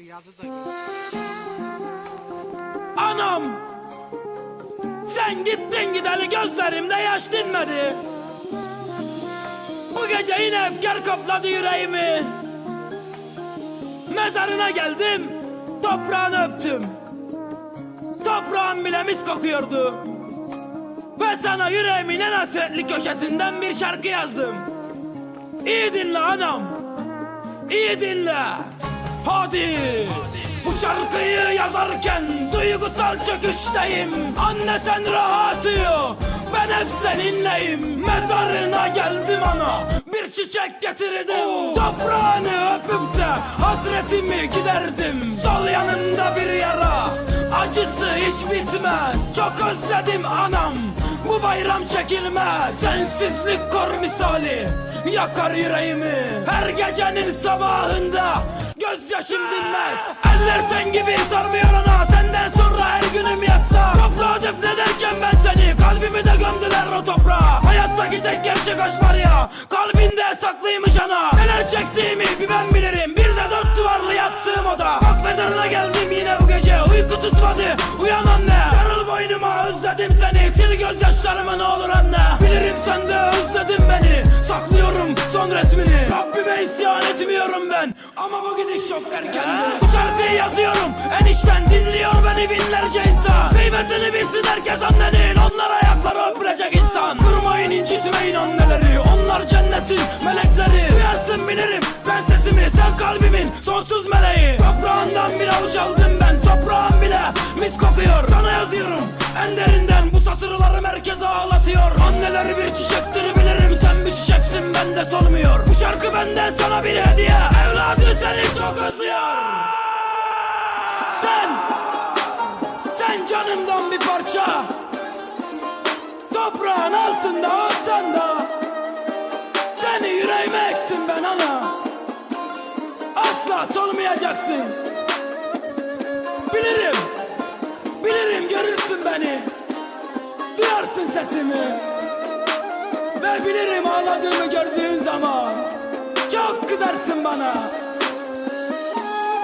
Şu yazı da. Anam! Sen gittin gideli gözlerimde yaş dinmedi. Bu gece yine efkar kapladı yüreğimi. Mezarına geldim, toprağını öptüm. Toprağın bile mis kokuyordu. Ve sana yüreğimin en hasretli köşesinden bir şarkı yazdım. İyi dinle anam. İyi dinle. Hadi. Bu şarkıyı yazarken duygusal çöküşteyim. Anne sen rahat uyu. Ben hep seninleyim. Mezarına geldim ana. Bir çiçek getirdim. Toprağını öpüp de hasretimi giderdim. Sol yanımda bir yara. Acısı hiç bitmez. Çok özledim anam. Bu bayram çekilmez. Sensizlik kor misali. Yakar yüreğimi. Her gecenin sabahında. Gözyaşım dinmez. Eller sen gibi sarmıyor ana Senden sonra her günüm yasta Toprağa defnederken ben seni. Kalbimi de gömdüler o toprağa. Hayattaki tek gerçek aşk var ya. Kalbinde saklıymış ana. Neler çektiğimi bir ben bilirim. Bir de dört duvarlı yattığım oda. Bak mezarına geldim yine bu gece. Uyku tutmadı. Uyan anne. Sarıl boynuma özledim seni. Sil gözyaşlarımı ne olur anne. Bilirim sen de özledin beni son resmini. Rabbime isyan etmiyorum ben. Ama bu gidiş çok erkendi Bu şarkıyı yazıyorum. Enişten dinliyor beni binlerce insan. Kıymetini bilsin herkes annenin. Onlar ayakları öpülecek insan. Kırmayın incitmeyin anneleri Onlar cennetin melekleri. Duyarsın bilirim. Sen sesimi Sen kalbimin sonsuz meleği. Toprağından bir avuç aldım bende solmuyor Bu şarkı benden sana bir hediye. Evladı seni çok özlüyor. Sen Sen canımdan bir parça. Toprağın altında olsan da Seni yüreğime ektim ben ana. Asla solmayacaksın Bilirim Bilirim görürsün beni. Duyarsın sesimi Ve bilirim ağladığımı gördüğün zaman. Çok kızarsın bana.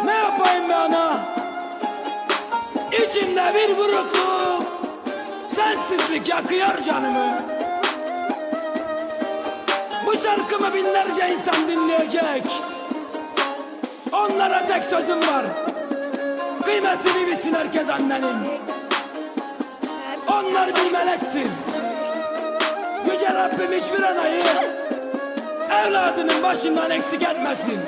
Ne yapayım be ana? İçimde bir burukluk Sensizlik yakıyor canımı. Bu şarkımı binlerce insan dinleyecek. Onlara tek sözüm var. Kıymetini bilsin herkes annenin. Onlar bir melektir Rabbim hiçbir anayı Evladının başından eksik etmesin